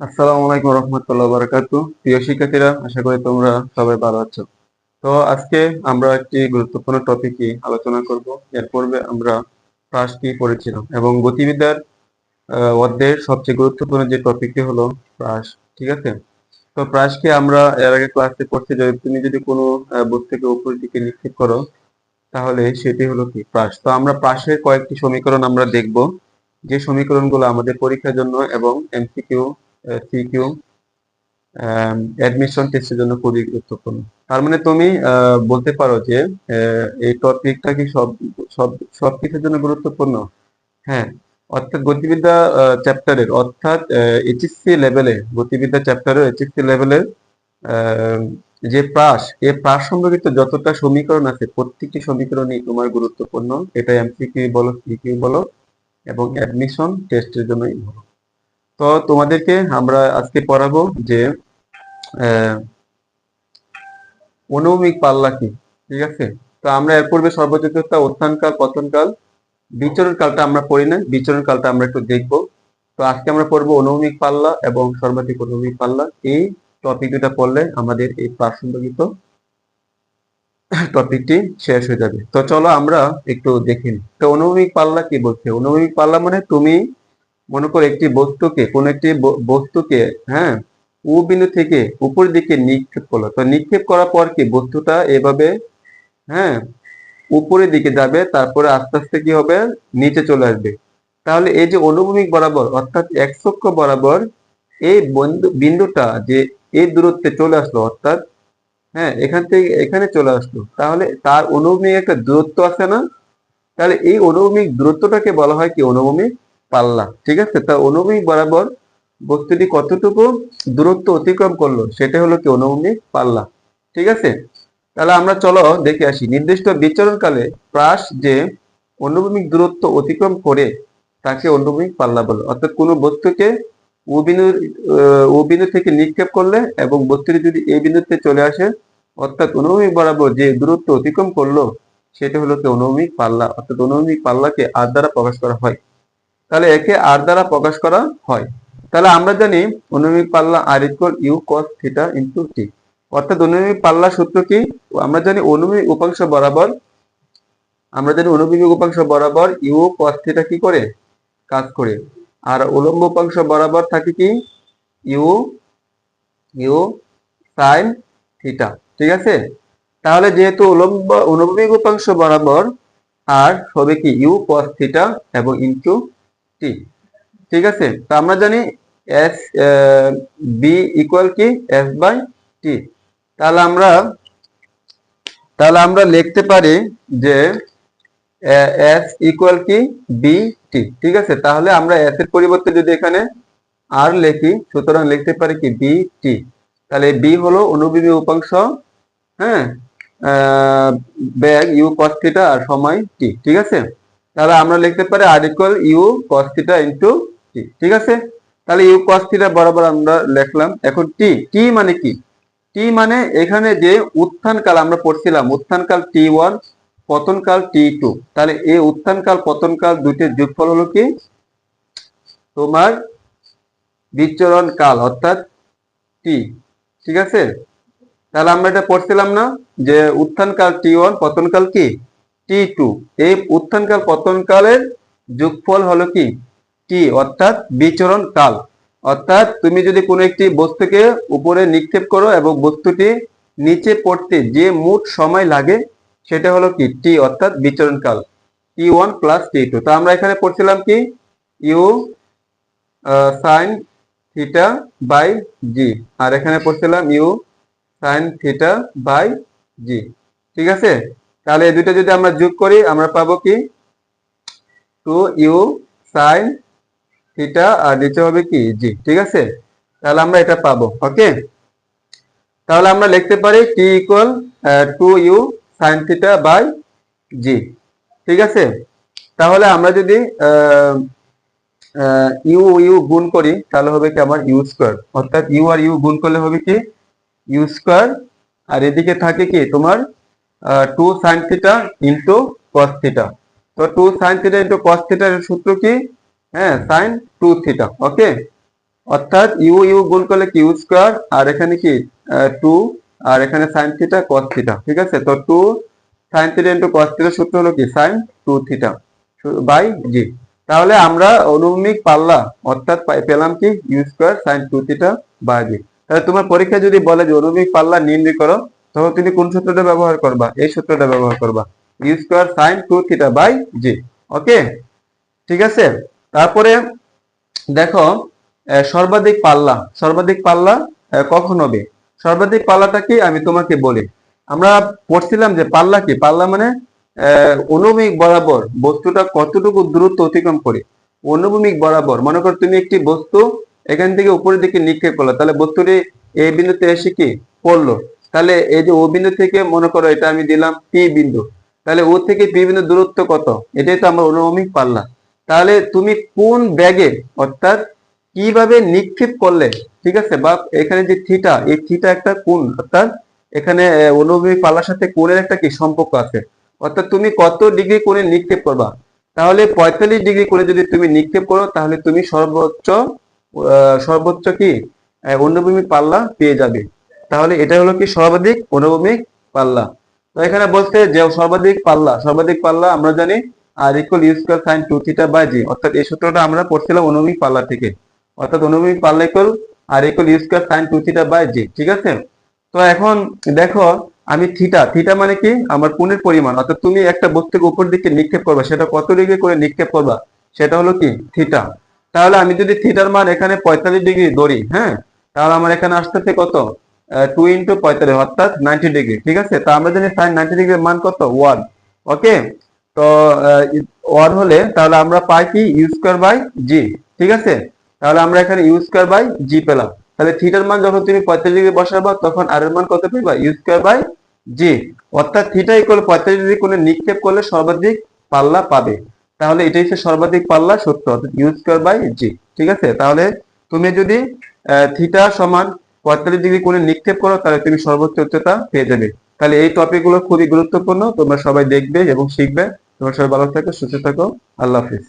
আসসালামু আলাইকুম রহমতুল্লাহ বারাকাতু। প্রিয় শিক্ষার্থীরা আশা করি তোমরা সবাই ভালো আছো। তো আজকে আমরা একটি গুরুত্বপূর্ণ টপিকে আলোচনা করব। এর পূর্বে আমরা প্রাস কি পড়েছিলাম এবং গতিবিদ্যার অধ্যায়ের সবচেয়ে গুরুত্বপূর্ণ যে টপিকটি হলো প্রাস ঠিক আছে? তো প্রাসকে আমরা এর আগে ক্লাসে পড়ছি। যদি তুমি যদি কোনো আহ, বস্তুকে উপরের দিকে নিক্ষেপ করো তাহলে সেটি হলো কি? প্রাস তো আমরা প্রাসের কয়েকটি সমীকরণ আমরা দেখব। যে সমীকরণগুলো আমাদের পরীক্ষার জন্য এবং এমসিকিউ সিকিউ অ্যাডমিশন টেস্টের জন্য খুবই গুরুত্বপূর্ণ। তার মানে তুমি বলতে পারো যে এই টপিকটা কি সব সব সব কিছুর জন্য গুরুত্বপূর্ণ? হ্যাঁ অর্থাৎ গতিবিদ্যা চ্যাপ্টারের অর্থাৎ এইচএসসি লেভেলে গতিবিদ্যা চ্যাপ্টারের এইচএসসি লেভেলের যে প্রাস এই প্রাস সম্পর্কিত যতটা সমীকরণ আছে, প্রত্যেকটি সমীকরণই তোমার গুরুত্বপূর্ণ। এটা এমসিকিউ বলো সিকিউ বলো, এবং অ্যাডমিশন টেস্টের জন্যই বলো। তো তোমাদেরকে আমরা আজকে পড়াবো যে আহ, অনুভূমিক পাল্লা কি ঠিক আছে? তো আমরা এর পূর্বে সর্বযোগ্যতা উত্থানকাল পতনকাল বিচরণ কালটা আমরা পড়ি না বিচরণ কালটা আমরা একটু দেখব। তো আজকে আমরা পড়ব অনুভূমিক পাল্লা এবং সর্বাধিক অনুভূমিক পাল্লা। এই টপিক দুটা পড়লে আমাদের এই প্রাসঙ্গিক টপিকটি শেষ হয়ে যাবে। তো চলো আমরা একটু দেখে তো অনুভূমিক পাল্লা কি বলছে? অনুভূমিক পাল্লা মানে তুমি মনে করো একটি বস্তুকে, কোন একটি বস্তুকে হ্যাঁ উ বিন্দু থেকে উপর দিকে নিক্ষেপ করল। তো নিক্ষেপ করার পর কি বস্তুটা এভাবে হ্যাঁ উপরের দিকে যাবে, তারপরে আস্তে আস্তে কি হবে, নিচে চলে আসবে। তাহলে এই যে অনুভূমিক বরাবর, অর্থাৎ এক অক্ষ বরাবর এই বিন্দুটা যে এই দূরত্বে চলে আসলো, অর্থাৎ হ্যাঁ এখান থেকে, এখানে চলে আসলো, তাহলে তার অনুভূমিক একটা দূরত্ব আছে না? তাহলে এই অনুভূমিক দূরত্বটাকে বলা হয় কি অনুভূমিক? পাল্লা, ঠিক আছে? তা অনুভূমিক বরাবর বস্তুটি কতটুকু দূরত্ব অতিক্রম করল সেটা হলো কি অনুভূমিক পাল্লা, ঠিক আছে? তাহলে আমরা চলো দেখে আসি। নির্দিষ্ট বিচরণকালে প্রাস যে অনুভূমিক দূরত্ব অতিক্রম করে তাকে অনুভূমিক পাল্লা বলে। অর্থাৎ কোনো বস্তুকে ও বিন্দু থেকে নিক্ষেপ করলে এবং বস্তুটি যদি এই বিন্দুতে চলে আসে, অর্থাৎ অনুভূমিক বরাবর যে দূরত্ব অতিক্রম করল সেটা হলো কি অনুভূমিক পাল্লা, অর্থাৎ অনুভূমিক পাল্লাকে আর দ্বারা প্রকাশ করা হয়। তাহলে একে আর দ্বারা প্রকাশ করা হয়। তাহলে আমরা জানি অনুভূমিক পাল্লা R equal u cos theta into t অর্থাৎ অনুভূমিক পাল্লা সূত্র কি? আমরা জানি অনুভূমিক উপাংশ বরাবর, আমরা জানি অনুভূমিক উপাংশ বরাবর ইউ কস থিটা কি করে? কাজ করে। আর উলম্ব উপাংশ বরাবর থাকে কি? ইউ ইউ সাইন থিটা ঠিক আছে? তাহলে যেহেতু উলম্ব, অনুভূমিক উপাংশ বরাবর, আর হবে কি? ইউ কস থিটা এবং ইনটু টি ঠিক আছে? তো আমরা জানি এস বি ইকুয়াল কি? এস বাই টি তাহলে আমরা তাহলে আমরা লিখতে পারি যে এস ইকুয়াল কি? বি টি ঠিক আছে? তাহলে আমরা এস এর পরিবর্তে যদি এখানে আর লিখি, সুতরাং লিখতে পারি কি? বি টি তাহলে বি হলো অনুভূমিক উপাংশ হ্যাঁ? ব্যাগ ইউ কস থিটা আর সময় টি ঠিক আছে? তাহলে আমরা লিখতে পারি R equal u cos theta into t ঠিক আছে? তাহলে ইউ কস থিটা বরাবর আমরা লিখলাম। এখন টি টি মানে কি? টি মানে এখানে যে উত্থানকাল আমরা পড়ছিলাম, উত্থানকাল টি ওয়ান পতনকাল টি টু তাহলে এই উত্থানকাল, পতনকাল দুইটির যোগফল হলো কি? তোমার বিচরণ কাল, অর্থাৎ টি ঠিক আছে? তাহলে আমরা এটা পড়ছিলাম না, যে উত্থানকাল টি ওয়ান পতনকাল কি? টি টু এই উত্থানকাল পতনকালের যোগফল হলো কি? টি অর্থাৎ বিচরণ কাল। অর্থাৎ তুমি যদি কোনো একটি বস্তুকে উপরে নিক্ষেপ করো এবং বস্তুটি নিচে পড়তে যে মোট সময় লাগে, সেটা হলো কি? টি অর্থাৎ বিচরণ কাল। T one plus t two তো আমরা এখানে পড়ছিলাম কি? U sine theta by g আর এখানে পড়ছিলাম u sine theta by g ঠিক আছে? তাহলে এই দুটো যদি আমরা যোগ করি, আমরা পাবো কি? টু ইউ সাইন থিটা আর নিচে হবে কি? জি ঠিক আছে? তাহলে আমরা এটা পাবো ওকে তাহলে আমরা লিখতে পারি t equal two u sine theta by g ঠিক আছে? তাহলে আমরা যদি ইউ ইউ গুণ করি, তাহলে হবে কি আমার ইউ স্কোয়ার অর্থাৎ ইউ আর ইউ গুণ করলে হবে কি? ইউ স্কোয়ার আর এদিকে থাকে কি? তোমার two sine theta into cos theta তো two sine theta into cos থিটার সূত্র কি? হ্যাঁ সাইন টু থিটা ওকে অর্থাৎ ইউ ইউ গুণ করলে কি ইউ স্কোয়ার আর এখানে কি? টু আর এখানে সাইন থিটা কস থিটা ঠিক আছে? তো two sine theta into cos theta সূত্র হলো কি? Sine two theta by g তাহলে আমরা অনুভূমিক পাল্লা, অর্থাৎ পেলাম কি? U square sine two theta by g তাহলে তোমার পরীক্ষা যদি বলে যে অনুভূমিক পাল্লা নির্ণয় করো তখন তুমি কোন সূত্রটা ব্যবহার করবা? এই সূত্রটা ব্যবহার করবা। U square sine two theta by g okay ঠিক আছে? তারপরে দেখো সর্বাধিক পাল্লা। সর্বাধিক পাল্লা কখন হবে? সর্বাধিক পাল্লাটা কি? আমি তোমাকে বলি। আমরা পড়ছিলাম যে পাল্লা কি? পাল্লা মানে অনুভূমিক বরাবর বস্তুটা কতটুকু দূরত্ব অতিক্রম করে? অনুভূমিক বরাবর। মনে করো তুমি একটি বস্তু এখান থেকে উপরের দিকে নিক্ষেপ করল, তাহলে বস্তুটি এই বিন্দুতে এসে কি? পড়ল। তাহলে এই যে ও বিন্দু থেকে মনে করো এটা আমি দিলাম পি বিন্দু, তাহলে ও থেকে পি বিন্দু দূরত্ব কত? এটাই তো আমার অনুভূমিক পাল্লা তাহলে তুমি কোন ব্যাগে অর্থাৎ কীভাবে নিক্ষেপ করলে, ঠিক আছে? বা এখানে যে থিটা, এই থিটা একটা কোন অর্থাৎ এখানে অনুভূমিক পাল্লার সাথে কোণের একটা কি সম্পর্ক আছে? অর্থাৎ তুমি কত ডিগ্রি কোণে নিক্ষেপ করবা? তাহলে পঁয়তাল্লিশ ডিগ্রি করে যদি তুমি নিক্ষেপ করো, তাহলে তুমি সর্বোচ্চ সর্বোচ্চ কি অনুভূমিক পাল্লা পেয়ে যাবে। তাহলে এটা হলো কি সর্বাধিক অনুভূমিক পাল্লা। তো এখানে বলতে যে সর্বাধিক পাল্লা সর্বাধিক পাল্লা আমরা জানি R equal u square sine two theta by g অর্থাৎ এই সূত্রটা আমরা পড়ছিলাম অনুভূমিক পাল্লা থেকে। অর্থাৎ অনুভূমিক পাল্লা equal R equal u square sine two theta by g ঠিক আছে? তো এখন দেখো, আমি থিটা থিটা মানে কি? আমার কোণের পরিমাণ। অর্থাৎ তুমি একটা বস্তুকে উপর দিকে নিক্ষেপ করবা, সেটা কত ডিগ্রি করে নিক্ষেপ করবা? সেটা হলো কি? থিটা তাহলে আমি যদি থিটার মান এখানে পঁয়তাল্লিশ ডিগ্রি ধরি হ্যাঁ? তাহলে আমার এখানে আসতেছে কত? টু ইন্টু পঁয়তাল্লিশ, অর্থাৎ নাইনটি ডিগ্রি ঠিক আছে? তো আমরা জানি সাইন নাইনটি ডিগ্রির মান কত? ওয়ান ওকে তো ওয়ান হলে তাহলে আমরা পাই কি? ইউ স্কোয়ার বাই জি ঠিক আছে? তাহলে আমরা এখানে ইউ স্কোয়ার বাই জি পেলাম। তাহলে থিটার মান যখন তুমি পঁয়তাল্লিশ ডিগ্রি বসাবা, তখন আর এর মান কত পেবা? ইউ স্কোয়ার বাই জি অর্থাৎ থিটা ইকুয়াল পঁয়তাল্লিশ ডিগ্রি কোণে নিক্ষেপ করলে সর্বাধিক পাল্লা পাবে। তাহলে এটাই হচ্ছে সর্বাধিক পাল্লা সত্য অর্থাৎ ইউ স্কোয়ার বাই জি ঠিক আছে? তাহলে তুমি যদি থিটা সমান পঁয়তাল্লিশ ডিগ্রি কোণে নিক্ষেপ করো, তাহলে তুমি সর্বোচ্চ উচ্চতা পেয়ে যাবে। তাহলে এই টপিকগুলো খুবই গুরুত্বপূর্ণ, তোমরা সবাই দেখবে এবং শিখবে। তোমরা সবাই ভালো থাকো, সুস্থ থাকো। আল্লাহ হাফিজ।